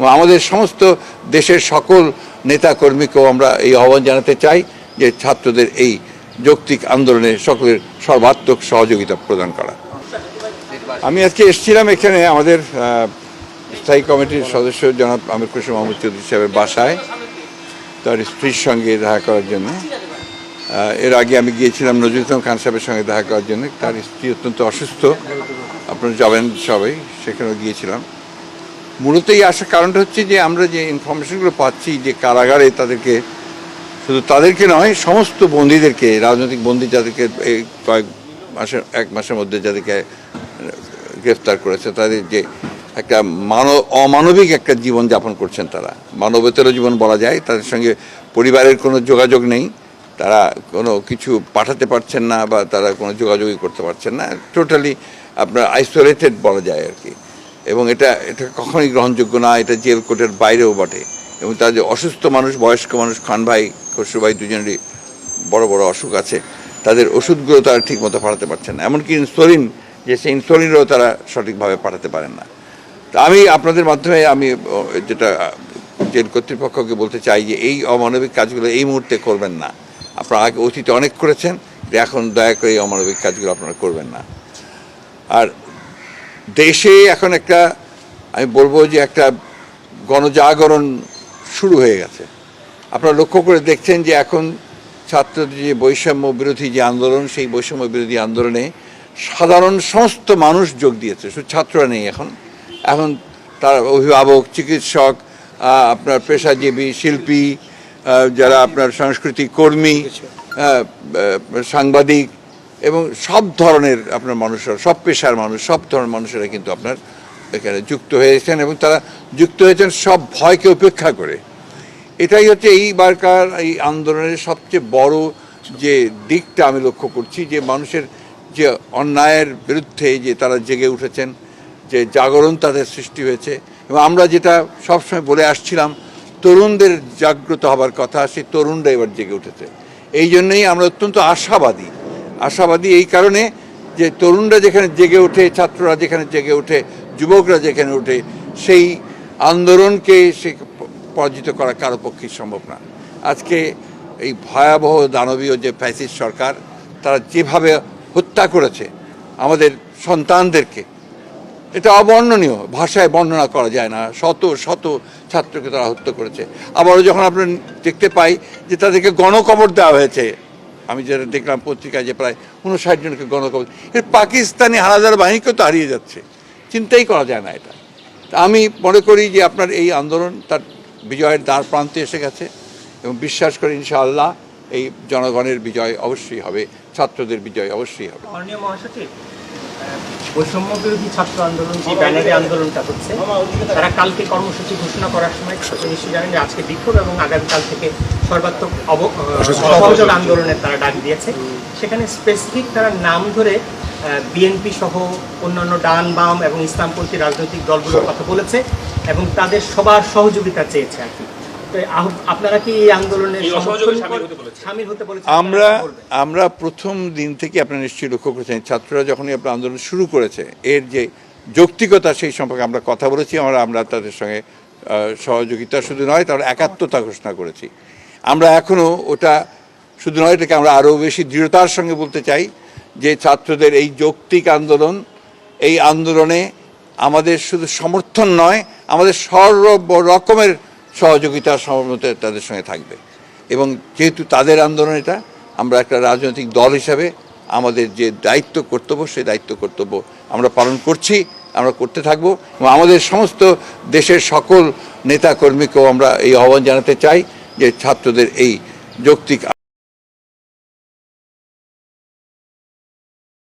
আমাদের সমস্ত দেশের সকল নেতা কর্মীকেও আমরা এই আহ্বান জানাতে চাই যে ছাত্রদের এই যৌক্তিক আন্দোলনে সকলের সর্বাত্মক সহযোগিতা প্রদান করা। আমি আজকে এসেছিলাম এখানে আমাদের স্থায়ী কমিটির সদস্য জনাব আমির খুশি মোহাম্মদ চৌধুরী সাহেবের বাসায়, তার স্ত্রীর সঙ্গে দেখা করার জন্য। এর আগে আমি গিয়েছিলাম নজরুল ইসলাম খান সাহেবের সঙ্গে দেখা করার জন্য। তার স্ত্রী অত্যন্ত অসুস্থ, আপনারা যাবেন সবাই, সেখানেও গিয়েছিলাম। মূলত এই আসার কারণটা হচ্ছে যে আমরা যে ইনফরমেশনগুলো পাচ্ছি, যে কারাগারে তাদেরকে, শুধু তাদেরকে নয়, সমস্ত বন্দীদেরকে, রাজনৈতিক বন্দী যাদেরকে এই কয়েক মাসের এক মাসের মধ্যে যাদেরকে গ্রেফতার করেছে, তাদের যে একটা মানব, অমানবিক একটা জীবন যাপন করছেন তারা। মানবেতর জীবন বলা যায়, তাদের সঙ্গে পরিবারের কোনো যোগাযোগ নেই। তারা কোনো কিছু পাঠাতে পারছেন না বা তারা কোনো যোগাযোগই করতে পারছেন না। টোটালি আপনার আইসোলেটেড বলা যায় আর কি। এবং এটা এটা কখনোই গ্রহণযোগ্য না, এটা জেল কোর্টের বাইরেও বটে। এবং তার যে অসুস্থ মানুষ, বয়স্ক মানুষ, খান ভাই, খসরু ভাই দুজনেরই বড় বড় অসুখ আছে, তাদের ওষুধগুলো তারা ঠিকমতো পাঠাতে পারছেন না। এমনকি ইনসুলিন, যে সেই ইনসুলিনও তারা সঠিকভাবে পাঠাতে পারেন না। তা আমি আপনাদের মাধ্যমে আমি যেটা জেল কর্তৃপক্ষকে বলতে চাই যে এই অমানবিক কাজগুলো এই মুহূর্তে করবেন না। আপনারা আগে অতীতে অনেক করেছেন এখন দয়া করে এই অমানবিক কাজগুলো আপনারা করবেন না। আর দেশে এখন একটা, আমি বলব যে একটা গণজাগরণ শুরু হয়ে গেছে। আপনারা লক্ষ্য করে দেখছেন যে এখন ছাত্রদের যে বৈষম্য বিরোধী যে আন্দোলন, সেই বৈষম্য বিরোধী আন্দোলনে সাধারণ সমস্ত মানুষ যোগ দিয়েছে, শুধু ছাত্ররা নেই এখন। এখন তার অভিভাবক, চিকিৎসক আপনার পেশাজীবী, শিল্পী যারা আপনার সাংস্কৃতিক কর্মী সাংবাদিক এবং সব ধরনের আপনার মানুষরা, সব পেশার মানুষ, সব ধরনের মানুষেরা কিন্তু আপনার এখানে যুক্ত হয়েছেন এবং তারা যুক্ত হয়েছেন সব ভয়কে উপেক্ষা করে। এটাই হচ্ছে এইবারকার এই আন্দোলনের সবচেয়ে বড় যে দিকটা আমি লক্ষ্য করছি যে মানুষের যে অন্যায়ের বিরুদ্ধে যে তারা জেগে উঠেছেন, যে জাগরণ তাদের সৃষ্টি হয়েছে এবং আমরা যেটা সবসময় বলে আসছিলাম, তরুণদের জাগ্রত হবার কথা, সেই তরুণরা এবার জেগে উঠেছে। এই জন্যই আমরা অত্যন্ত আশাবাদী আশাবাদী এই কারণে যে তরুণরা যেখানে জেগে ওঠে, ছাত্ররা যেখানে জেগে ওঠে, যুবকরা যেখানে ওঠে, সেই আন্দোলনকে সে পরাজিত করা কারও পক্ষেই সম্ভব না। আজকে এই ভয়াবহ দানবীয় যে ফ্যাসিস্ট সরকার, তারা যেভাবে হত্যা করেছে আমাদের সন্তানদেরকে, এটা অবর্ণনীয়। ভাষায় বর্ণনা করা যায় না। শত শত ছাত্রকে তারা হত্যা করেছে। আবারও যখন আমরা দেখতে পাই যে তাদেরকে গণকবর দেওয়া হয়েছে আমি যেটা দেখলাম পত্রিকায় যে প্রায় উনষাট জনকে গণকবর। এর পাকিস্তানি হানাদার বাহিনীকেও তো হারিয়ে যাচ্ছে। চিন্তাই করা যায় না এটা। আমি মনে করি যে আপনার এই আন্দোলন তার বিজয়ের দ্বার প্রান্তে এসে গেছে এবং বিশ্বাস করি ইনশাআল্লাহ এই জনগণের বিজয় অবশ্যই হবে, ছাত্রদের বিজয় অবশ্যই হবে। বৈষম্য ছাত্র আন্দোলন যে আন্দোলনটা হচ্ছে, তারা কালকে কর্মসূচি ঘোষণা করার সময় নিশ্চয়ই জানেন যে আজকে বিক্ষোভ এবং আগামীকাল থেকে সর্বাত্মক অব- সহযোগ আন্দোলনের তারা ডাক দিয়েছে। সেখানে স্পেসিফিক তারা নাম ধরে বিএনপি সহ অন্যান্য ডান বাম এবং ইসলামপন্থী রাজনৈতিক দলগুলোর কথা বলেছে এবং তাদের সবার সহযোগিতা চেয়েছে আর কি। তো আপনারা কি এই আন্দোলনে এই অসহযোগে সমর্থন সামিল হতে বলেছে? সামিল হতে বলেছে? আমরা? আমরা প্রথম দিন থেকে আপনারা নিশ্চয়ই লক্ষ্য করেছেন ছাত্ররা যখনই আপনার আন্দোলন শুরু করেছে এর যে যৌক্তিকতা সেই সম্পর্কে আমরা কথা বলেছি আমরা আমরা তাদের সঙ্গে সহযোগিতা শুধু নয় তার একাত্মতা ঘোষণা করেছি। আমরা এখনও ওটা শুধু নয়, এটাকে আমরা আরও বেশি দৃঢ়তার সঙ্গে বলতে চাই যে ছাত্রদের এই যৌক্তিক আন্দোলন, এই আন্দোলনে আমাদের শুধু সমর্থন নয়, আমাদের সর্ব রকমের সহযোগিতা সহমত তাদের সঙ্গে থাকবে। এবং যেহেতু তাদের আন্দোলন এটা, আমরা একটা রাজনৈতিক দল হিসাবে আমাদের যে দায়িত্ব কর্তব্য, সেই দায়িত্ব কর্তব্য আমরা পালন করছি, আমরা করতে থাকব এবং আমাদের সমস্ত দেশের সকল নেতা কর্মীকেও আমরা এই আহ্বান জানাতে চাই। যে ছাত্রদের এই যৌক্তিক